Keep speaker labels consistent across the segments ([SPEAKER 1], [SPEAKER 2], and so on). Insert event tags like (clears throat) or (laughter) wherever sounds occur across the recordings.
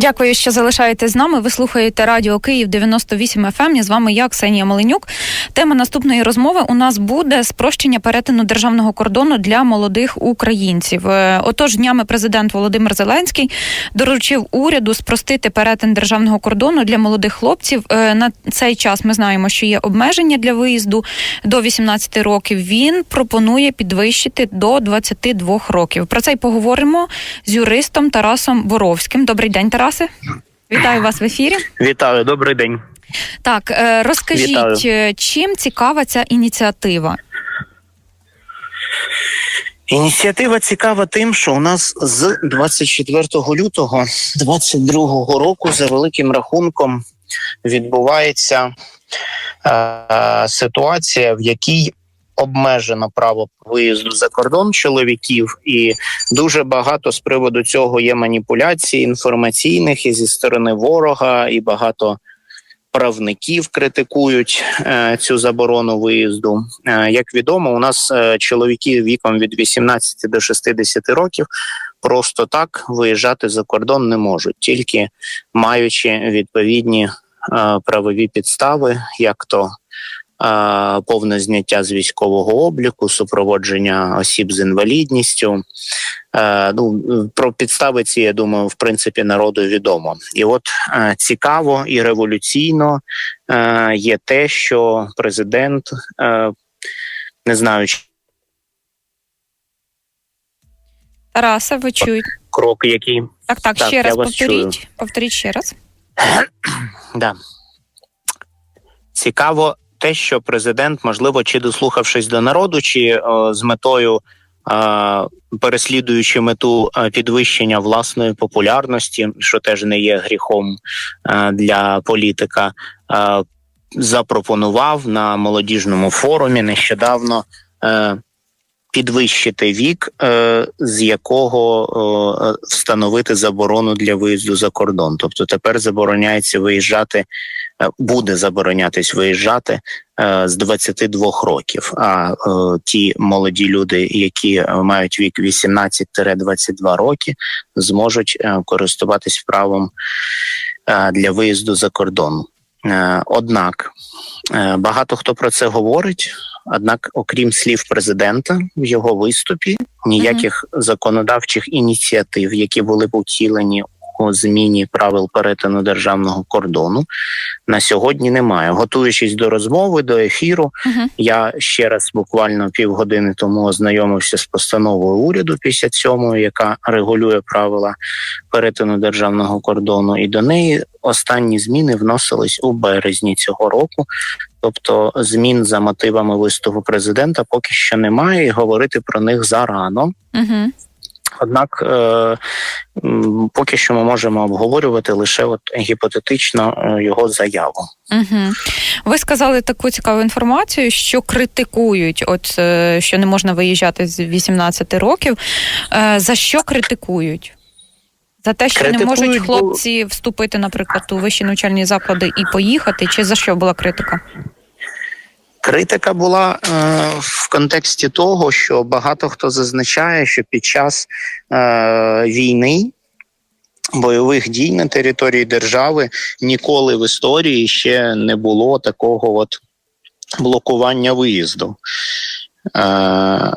[SPEAKER 1] Дякую, що залишаєтесь з нами. Ви слухаєте Радіо Київ 98 FM. Ем. З вами я, Ксенія Маленюк. Тема наступної розмови у нас буде спрощення перетину державного кордону для молодих українців. Е, Отож, днями президент Володимир Зеленський доручив уряду спростити перетин державного кордону для молодих хлопців. Е, На цей час ми знаємо, що є обмеження для виїзду до 18 років. Він пропонує підвищити до 22 років. Про це й поговоримо з юристом Тарасом Боровським. Добрий день, Тарасе. Вітаю вас в ефірі.
[SPEAKER 2] Вітаю, добрий день.
[SPEAKER 1] Так, е, розкажіть,
[SPEAKER 2] Вітаю.
[SPEAKER 1] е, чим цікава ця ініціатива?
[SPEAKER 2] Ініціатива цікава тим, що у нас з 24 лютого 2022 року за великим рахунком відбувається е, ситуація, в якій обмежено право виїзду за кордон чоловіків, і дуже багато з приводу цього є маніпуляцій інформаційних і зі сторони ворога, і багато правників критикують е, цю заборону виїзду. Е, як відомо, у нас е, чоловіки віком від 18 до 60 років просто так виїжджати за кордон не можуть, тільки маючи відповідні е, правові підстави, як то повне зняття з військового обліку, супроводження осіб з інвалідністю. Е, ну про підстави ці, я думаю, в принципі народу відомо. І от е, цікаво і революційно е, є те, що президент е, не знаю, чи
[SPEAKER 1] Тарасе, ви чуєте?
[SPEAKER 2] крок, який
[SPEAKER 1] Так, так,
[SPEAKER 2] Так,
[SPEAKER 1] ще раз повторіть. Повторіть ще раз. (clears throat)
[SPEAKER 2] Да. Цікаво те, що президент, можливо, чи дослухавшись до народу, чи о, з метою, е, переслідуючи мету е, підвищення власної популярності, що теж не є гріхом е, для політика, е, запропонував на молодіжному форумі нещодавно. Е, Підвищити вік, е, з якого е, встановити заборону для виїзду за кордон. Тобто тепер забороняється виїжджати, е, буде заборонятись виїжджати е, з 22 років. А е, ті молоді люди, які е, мають вік 18-22 роки, зможуть е, користуватись правом е, для виїзду за кордон. Е, Однак е, багато хто про це говорить. Однак, окрім слів президента в його виступі, ніяких законодавчих ініціатив, які були б утілені у зміні правил перетину державного кордону, на сьогодні немає. Готуючись до розмови, до ефіру,
[SPEAKER 1] Угу.
[SPEAKER 2] я ще раз буквально півгодини тому ознайомився з постановою уряду 57, яка регулює правила перетину державного кордону, і до неї останні зміни вносились у березні цього року. Тобто змін за мотивами виступу президента поки що немає, і говорити про них зарано.
[SPEAKER 1] Угу.
[SPEAKER 2] Однак е, поки що ми можемо обговорювати лише от гіпотетично е, його заяву.
[SPEAKER 1] Угу. Ви сказали таку цікаву інформацію, що критикують, от е, що не можна виїжджати з 18 років. За що критикують? За те, що не
[SPEAKER 2] Критикують,
[SPEAKER 1] можуть
[SPEAKER 2] бо-
[SPEAKER 1] хлопці вступити, наприклад, у вищі навчальні заклади і поїхати, чи за що була критика?
[SPEAKER 2] Критика була е, в контексті того, що багато хто зазначає, що під час е, війни. Бойових дій на території держави ніколи в історії ще не було такого от блокування виїзду. Е,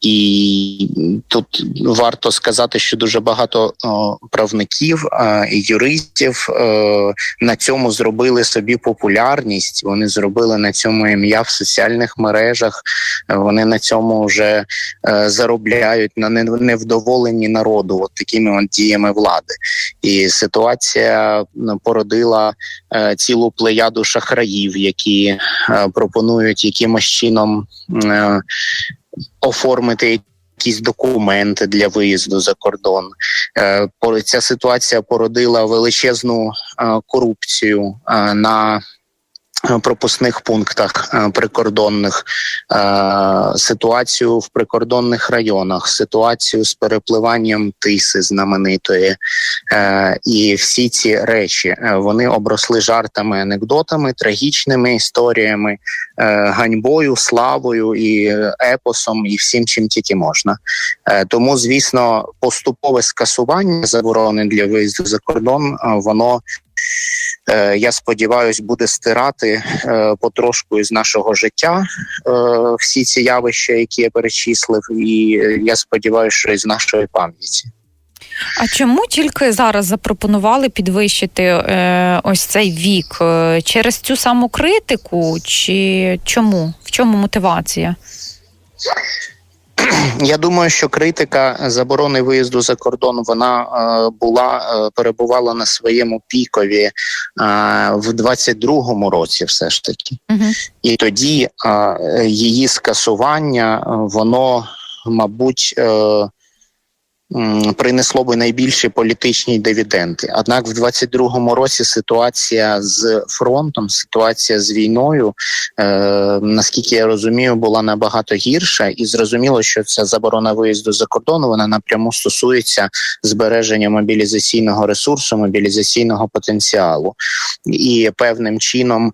[SPEAKER 2] і тут варто сказати, що дуже багато о, правників і юристів е, на цьому зробили собі популярність. Вони зробили на цьому ім'я в соціальних мережах. Вони на цьому вже е, заробляють на невдоволенні народу, от такими от діями влади. І ситуація породила е, цілу плеяду шахраїв, які е, пропонують якимось чином. Е, оформити якісь документи для виїзду за кордон. Е, Ця ситуація породила величезну е, корупцію е, на пропускних пунктах е, прикордонних, е, ситуацію в прикордонних районах, ситуацію з перепливанням тиси знаменитої, Е, і всі ці речі е, вони обросли жартами, анекдотами, трагічними історіями, е, ганьбою, славою і е, епосом, і всім, чим тільки можна. Е, Тому, звісно, поступове скасування заборони для виїзду за кордон, е, воно. Е, Я сподіваюся, буде стирати е, потрошку із нашого життя е, всі ці явища, які я перечислив, і я сподіваюся, що із нашої пам'яті.
[SPEAKER 1] А чому тільки зараз запропонували підвищити е, ось цей вік? Через цю саму критику, чи чому? В чому мотивація?
[SPEAKER 2] Я думаю, що критика заборони виїзду за кордон вона е, була е, перебувала на своєму пікові е, в 22-му році, все ж таки.
[SPEAKER 1] Угу.
[SPEAKER 2] І тоді е, її скасування е, воно, мабуть, е, принесло би найбільші політичні дивіденди. Однак, в 22-му році ситуація з фронтом, ситуація з війною, е, наскільки я розумію, була набагато гірша, і зрозуміло, що ця заборона виїзду за кордон вона напряму стосується збереження мобілізаційного ресурсу, мобілізаційного потенціалу, і певним чином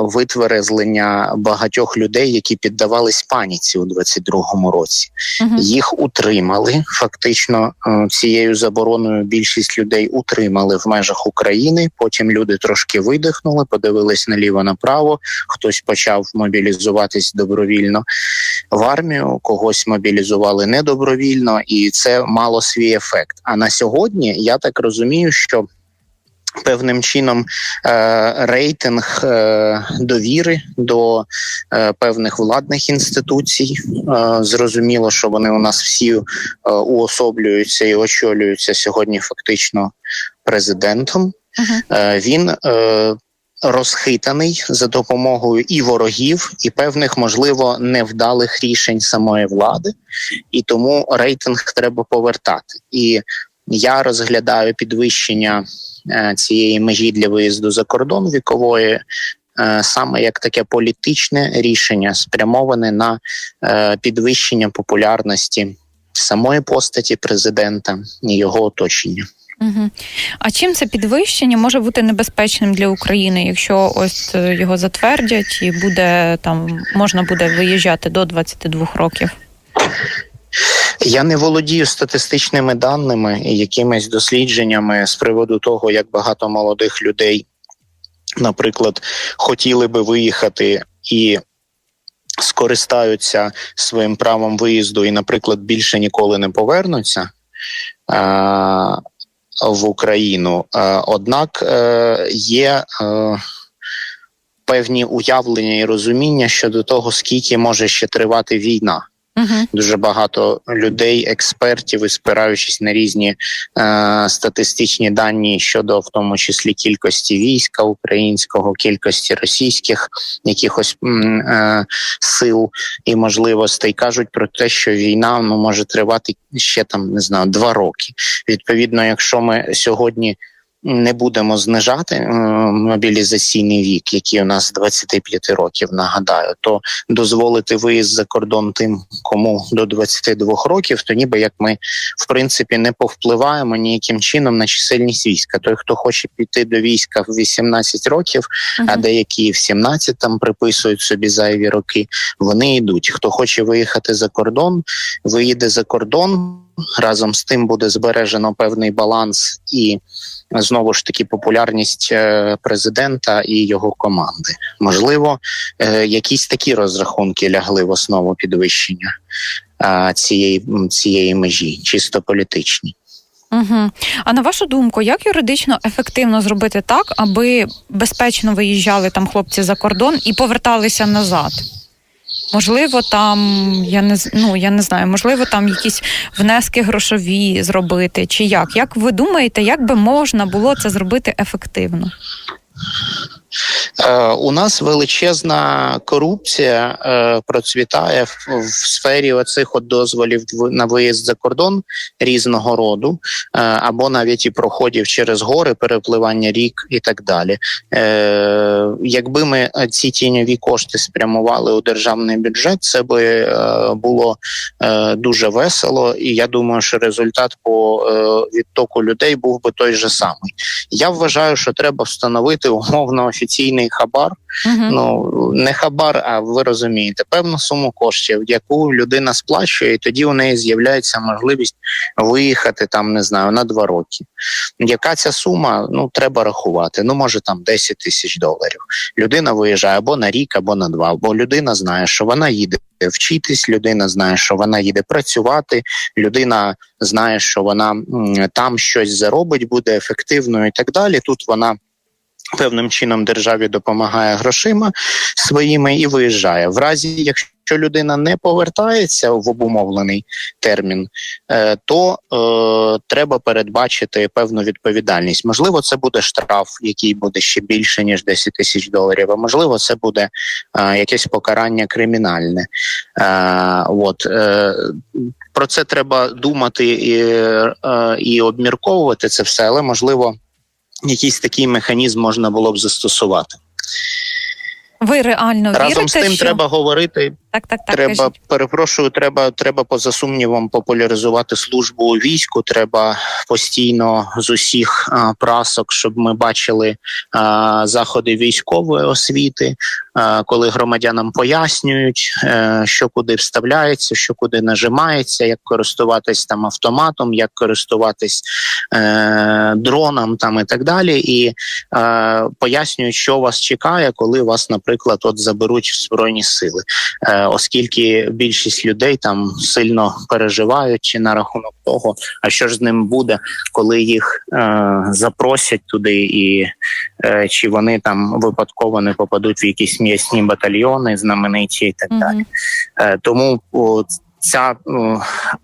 [SPEAKER 2] витверезлення багатьох людей, які піддавались паніці у 22-му році.
[SPEAKER 1] Угу.
[SPEAKER 2] Їх утримали фактично е, цією забороною. Більшість людей утримали в межах України. Потім люди трошки видихнули, подивились наліво направо. Хтось почав мобілізуватись добровільно в армію, когось мобілізували недобровільно, і це мало свій ефект. А на сьогодні я так розумію, що певним чином е, рейтинг е, довіри до е, певних владних інституцій. Е, зрозуміло, що вони у нас всі е, уособлюються і очолюються сьогодні фактично президентом. Е, він е, розхитаний за допомогою і ворогів, і певних, можливо, невдалих рішень самої влади, і тому рейтинг треба повертати. І я розглядаю підвищення е, цієї межі для виїзду за кордон вікової. е, Саме як таке політичне рішення спрямоване на е, підвищення популярності самої постаті президента і його оточення.
[SPEAKER 1] Угу. А чим це підвищення може бути небезпечним для України, якщо ось його затвердять і буде там можна буде виїжджати до 22 років?
[SPEAKER 2] Я не володію статистичними даними і якимись дослідженнями з приводу того, як багато молодих людей, наприклад, хотіли би виїхати і скористаються своїм правом виїзду, і, наприклад, більше ніколи не повернуться. А, в Україну. Е, Однак е, є е, певні уявлення і розуміння щодо того, скільки може ще тривати війна.
[SPEAKER 1] Угу.
[SPEAKER 2] Дуже багато людей, експертів, і спираючись на різні е, статистичні дані щодо в тому числі кількості війська українського, кількості російських якихось е, сил і можливостей, кажуть про те, що війна ну може тривати ще там не знаю два роки. Відповідно, якщо ми сьогодні не будемо знижати е, мобілізаційний вік, який у нас з 25 років, нагадаю, то дозволити виїзд за кордон тим, кому до 22 років, то ніби як ми в принципі не повпливаємо ніяким чином на чисельність війська. Той, хто хоче піти до війська в 18 років, а деякі в 17 там приписують собі зайві роки, вони йдуть. Хто хоче виїхати за кордон, виїде за кордон. Разом з тим буде збережено певний баланс і знову ж таки популярність е, президента і його команди. Можливо, е, якісь такі розрахунки лягли в основу підвищення е, цієї, цієї межі, чисто політичні.
[SPEAKER 1] Угу. А на вашу думку, як юридично ефективно зробити так, аби безпечно виїжджали там хлопці за кордон і поверталися назад? Можливо, там я не ну, я не знаю, можливо, там якісь внески грошові зробити, чи як? Як ви думаєте, як би можна було це зробити ефективно?
[SPEAKER 2] Е, у нас величезна корупція е, процвітає в, сфері оцих от дозволів на виїзд за кордон різного роду, е, або навіть і проходів через гори, перепливання рік і так далі. Якби ми ці тіньові кошти спрямували у державний бюджет, це би було дуже весело, і я думаю, що результат по відтоку людей був би той же самий. Я вважаю, що треба встановити умовно офіційний хабар.
[SPEAKER 1] Мгм.
[SPEAKER 2] Ну не хабар, а ви розумієте, певну суму коштів, яку людина сплачує, і тоді у неї з'являється можливість виїхати там, не знаю, на два роки. Яка ця сума? Ну треба рахувати. Ну може там 10 тисяч доларів. Людина виїжджає або на рік, або на два. Бо людина знає, що вона їде вчитись, людина знає, що вона їде працювати, людина знає, що вона там щось заробить, буде ефективною і так далі. Тут вона. Певним чином державі допомагає грошима своїми і виїжджає. В разі, якщо людина не повертається в обумовлений термін, е, то е, треба передбачити певну відповідальність. Можливо, це буде штраф, який буде ще більше ніж 10 тисяч доларів. А можливо, це буде е, якесь покарання кримінальне. Е, от е, про це треба думати і, е, і обмірковувати це все, але можливо якийсь такий механізм можна було б застосувати.
[SPEAKER 1] Ви реально
[SPEAKER 2] Разом
[SPEAKER 1] вірите,
[SPEAKER 2] з тим
[SPEAKER 1] що...
[SPEAKER 2] треба говорити.
[SPEAKER 1] Так, так, так,
[SPEAKER 2] треба
[SPEAKER 1] кажіть.
[SPEAKER 2] перепрошую, треба, треба поза сумнівом популяризувати службу у війську. Треба постійно з усіх а, прасок, щоб ми бачили а, заходи військової освіти, а, коли громадянам пояснюють, е, що куди вставляється, що куди нажимається, як користуватись там автоматом, як користуватись е, дроном там і так далі, і е, пояснюють, що вас чекає, коли вас, наприклад, от заберуть в збройні сили, е, оскільки більшість людей там сильно переживають чи на рахунок того, а що ж з ним буде, коли їх е, запросять туди, і е, чи вони там випадково не попадуть в якісь м'ясні батальйони, знамениті і так далі.
[SPEAKER 1] Мгм.
[SPEAKER 2] Е, Тому о, ця о,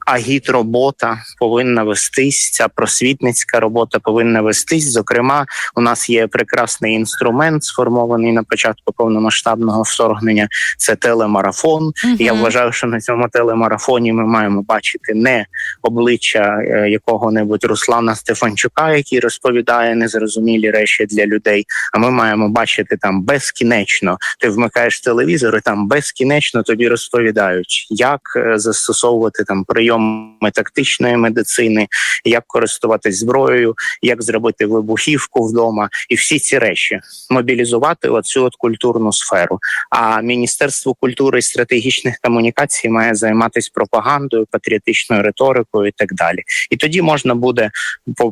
[SPEAKER 2] агітробота повинна вестись, ця просвітницька робота повинна вестись. Зокрема, у нас є прекрасний інструмент, сформований на початку повномасштабного вторгнення. Це телемарафон. Я вважаю, що на цьому телемарафоні ми маємо бачити не обличчя е, якого-небудь Руслана Стефанчука, який розповідає незрозумілі речі для людей. А ми маємо бачити там безкінечно. Ти вмикаєш телевізор, і там безкінечно тобі розповідають, як е, застосовувати там прийоми тактичної медицини, як користуватись зброєю, як зробити вибухівку вдома, і всі ці речі мобілізувати оцю от культурну сферу. А Міністерство культури і стратегічних комунікацій має займатися пропагандою, патріотичною риторикою і так далі. І тоді можна буде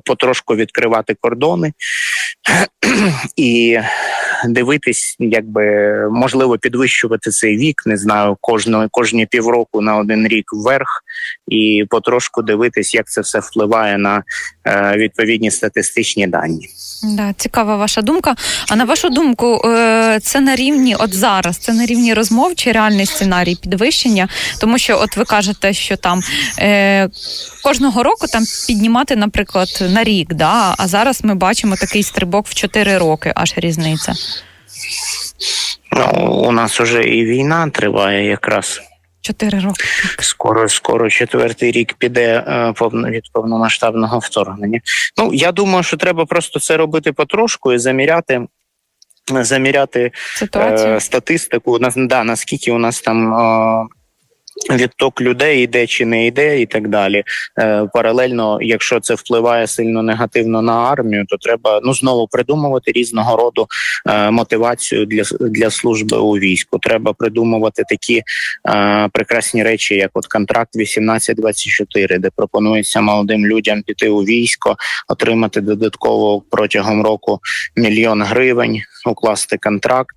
[SPEAKER 2] потрошку відкривати кордони (clears throat) і дивитись, якби можливо підвищувати цей вік. Не знаю, кожного кожні півроку на один рік вверх, і потрошку дивитись, як це все впливає на е, відповідні статистичні дані.
[SPEAKER 1] Да, цікава ваша думка. А на вашу думку, е, це на рівні, от зараз, це на рівні розмов чи реальний сценарій підвищення? Тому що, от ви кажете, що там е, кожного року там піднімати, наприклад, на рік, да? а зараз ми бачимо такий стрибок в 4 роки, аж різниця.
[SPEAKER 2] Ну, у нас уже і війна триває якраз.
[SPEAKER 1] 4 роки.
[SPEAKER 2] Скоро, скоро четвертий рік піде е, повно від повномасштабного вторгнення. Ну я думаю, що треба просто це робити потрошку і заміряти. Заміряти е, статистику, на- да, наскільки у нас там е, відток людей йде чи не йде, і так далі. Е, паралельно, якщо це впливає сильно негативно на армію, то треба ну знову придумувати різного роду е, мотивацію для для служби у війську. Треба придумувати такі е, прекрасні речі, як от контракт 18-24, де пропонується молодим людям піти у військо, отримати додатково протягом року мільйон гривень, укласти контракт,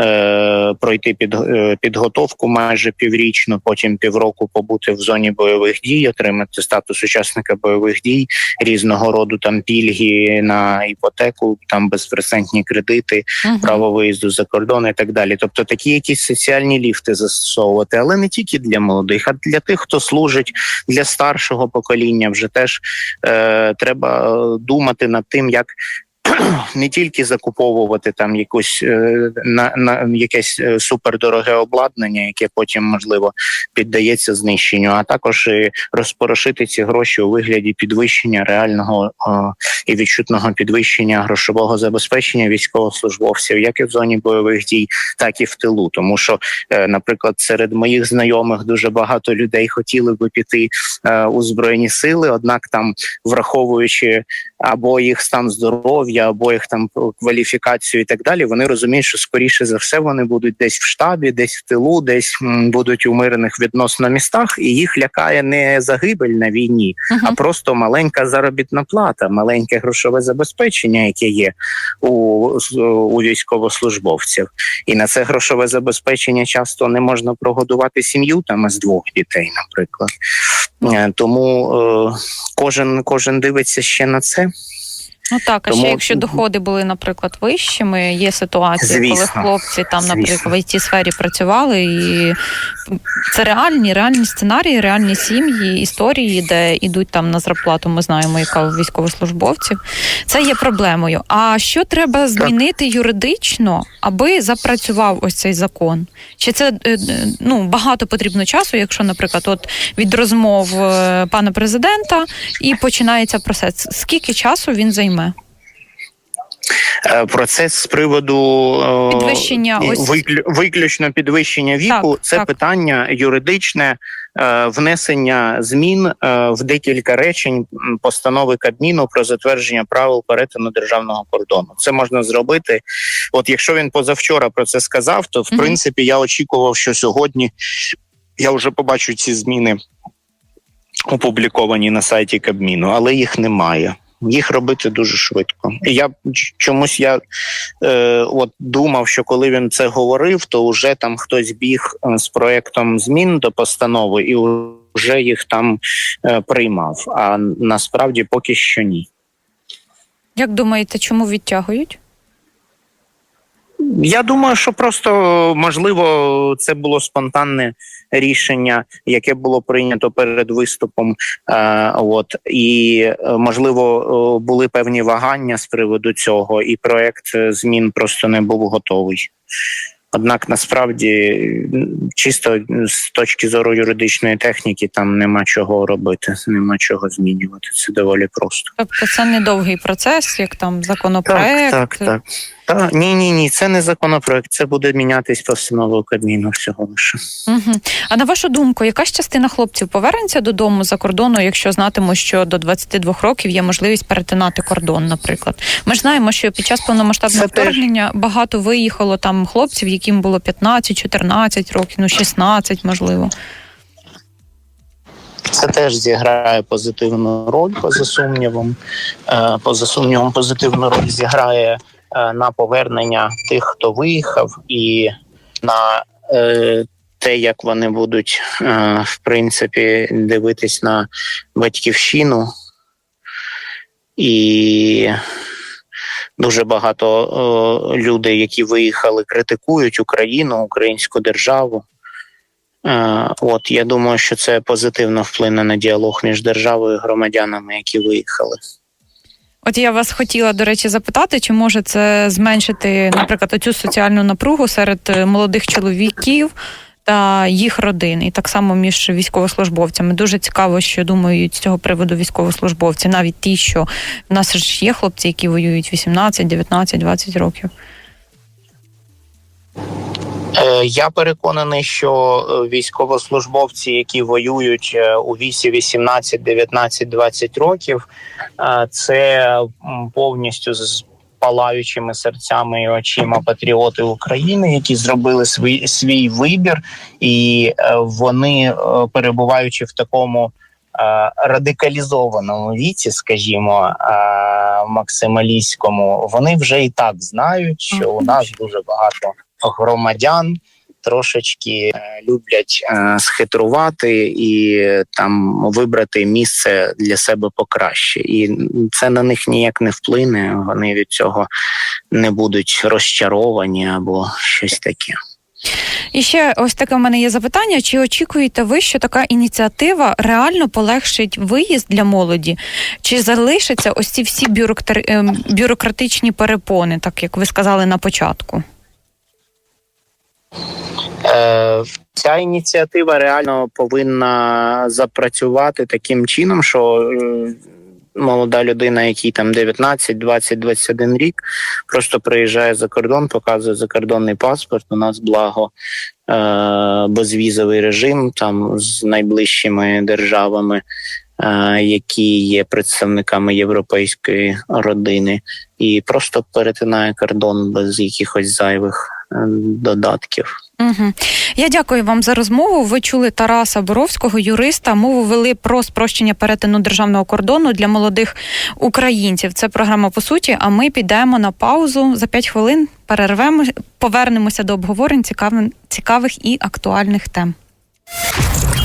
[SPEAKER 2] е, пройти під, е, підготовку майже піврічну, потім півроку побути в зоні бойових дій, отримати статус учасника бойових дій, різного роду там пільги на іпотеку, там безпроцентні кредити,
[SPEAKER 1] Мгм.
[SPEAKER 2] право виїзду за кордон і так далі. Тобто такі якісь соціальні ліфти застосовувати, але не тільки для молодих, а для тих, хто служить для старшого покоління. Вже теж е, треба е, думати над тим, як (clears throat) не тільки закуповувати там якусь е, на, на якесь е, супердороге обладнання, яке потім можливо піддається знищенню, а також і розпорошити ці гроші у вигляді підвищення реального е, і відчутного підвищення грошового забезпечення військовослужбовців, як і в зоні бойових дій, так і в тилу. Тому що, е, наприклад, серед моїх знайомих дуже багато людей хотіли би піти е, у збройні сили, однак там враховуючи або їх стан здоров'я, або їх там кваліфікацію і так далі, вони розуміють, що скоріше за все вони будуть десь в штабі, десь в тилу, десь м, будуть у мирних відносно містах, і їх лякає не загибель на війні, а просто маленька заробітна плата, маленьке грошове забезпечення, яке є у, у військовослужбовців. І на це грошове забезпечення часто не можна прогодувати сім'ю там із двох дітей, наприклад. Е, Тому е, кожен кожен дивиться ще на це.
[SPEAKER 1] Ну так, а
[SPEAKER 2] Тому-
[SPEAKER 1] ще якщо доходи були, наприклад, вищими, є ситуації, коли хлопці там,
[SPEAKER 2] Звісно.
[SPEAKER 1] наприклад, в it сфері працювали, і це реальні, реальні сценарії, реальні сім'ї, історії, де йдуть там на зарплату. Ми знаємо, яка у військовослужбовців. Це є проблемою. А що треба змінити юридично, аби запрацював ось цей закон? Чи це е, е, ну багато потрібно часу, якщо, наприклад, от від розмов е, пана президента і починається процес? Скільки часу він займе?
[SPEAKER 2] Процес з приводу е,
[SPEAKER 1] Підвищення ось-
[SPEAKER 2] виклю- виключно підвищення віку.
[SPEAKER 1] Так,
[SPEAKER 2] це
[SPEAKER 1] так.
[SPEAKER 2] питання юридичне. е, Внесення змін е, в декілька речень постанови Кабміну про затвердження правил перетину державного кордону. Це можна зробити. От якщо він позавчора про це сказав, то в
[SPEAKER 1] Мгм.
[SPEAKER 2] принципі я очікував, що сьогодні я вже побачу ці зміни опубліковані на сайті Кабміну, але їх немає. Їх робити дуже швидко. Я чомусь я е, от думав, що коли він це говорив, то вже там хтось біг е, з проектом змін до постанови і вже їх там е, приймав. А насправді поки що ні.
[SPEAKER 1] Як думаєте, чому відтягують?
[SPEAKER 2] Я думаю, що просто можливо це було спонтанне рішення, яке було прийнято перед виступом. Е, от і е, можливо е, були певні вагання з приводу цього, і проект змін просто не був готовий. Однак насправді, чисто з точки зору юридичної техніки, там нема чого робити, нема чого змінювати. Це доволі просто.
[SPEAKER 1] Тобто це не довгий процес, як там законопроект.
[SPEAKER 2] Так, так, так. Та ні, ні, ні, це не законопроект. Це буде мінятись постановою Кабміну всього лише.
[SPEAKER 1] Угу. А на вашу думку, яка ж частина хлопців повернеться додому за кордону, якщо знатимуть, що до 22 років є можливість перетинати кордон, наприклад? Ми ж знаємо, що під час повномасштабного
[SPEAKER 2] Це теж-
[SPEAKER 1] вторгнення багато виїхало там хлопців, яким було 15, 14 років, ну 16, можливо.
[SPEAKER 2] Це теж зіграє позитивну роль, поза сумнівом. Е, Поза сумнівом, позитивну роль зіграє на повернення тих, хто виїхав, і на е, те, як вони будуть е, в принципі дивитись на батьківщину. І дуже багато е, людей, які виїхали, критикують Україну, українську державу. Е, От я думаю, що це позитивно вплине на діалог між державою і громадянами, які виїхали.
[SPEAKER 1] От я вас хотіла, до речі, запитати, чи може це зменшити, наприклад, оцю соціальну напругу серед е, молодих чоловіків та їх родин, і так само між військовослужбовцями. Дуже цікаво, що думають з цього приводу військовослужбовці, навіть ті, що в нас ж є хлопці, які воюють 18, 19, 20 років.
[SPEAKER 2] Е, Я переконаний, що е, військовослужбовці, які воюють е, у віці 18, 19, 20 років, це повністю з палаючими серцями і очима патріоти України, які зробили свій свій вибір, і вони, перебуваючи в такому. Радикалізованому віці, скажімо, максималістському, вони вже і так знають, що у нас дуже багато громадян трошечки е, люблять е, схитрувати і там вибрати місце для себе покраще, і це на них ніяк не вплине. Вони від цього не будуть розчаровані або щось таке.
[SPEAKER 1] І ще ось таке в мене є запитання: чи очікуєте ви, що така ініціатива реально полегшить виїзд для молоді? Чи залишаться ось ці всі ем, бюрократичні перепони, так як ви сказали на початку?
[SPEAKER 2] Е, ця ініціатива реально повинна запрацювати таким чином, що е, молода людина, якій там 19, 20, 21 рік, просто приїжджає за кордон, показує закордонний паспорт. У нас благо е, безвізовий режим там з найближчими державами. Які є представниками європейської родини, і просто перетинає кордон без якихось зайвих додатків.
[SPEAKER 1] Угу. Я дякую вам за розмову. Ви чули Тараса Боровського, юриста. Мову вели про спрощення перетину державного кордону для молодих українців. Це програма по суті. А ми підемо на паузу за 5 хвилин. Перервемо, повернемося до обговорень цікавих, цікавих і актуальних тем.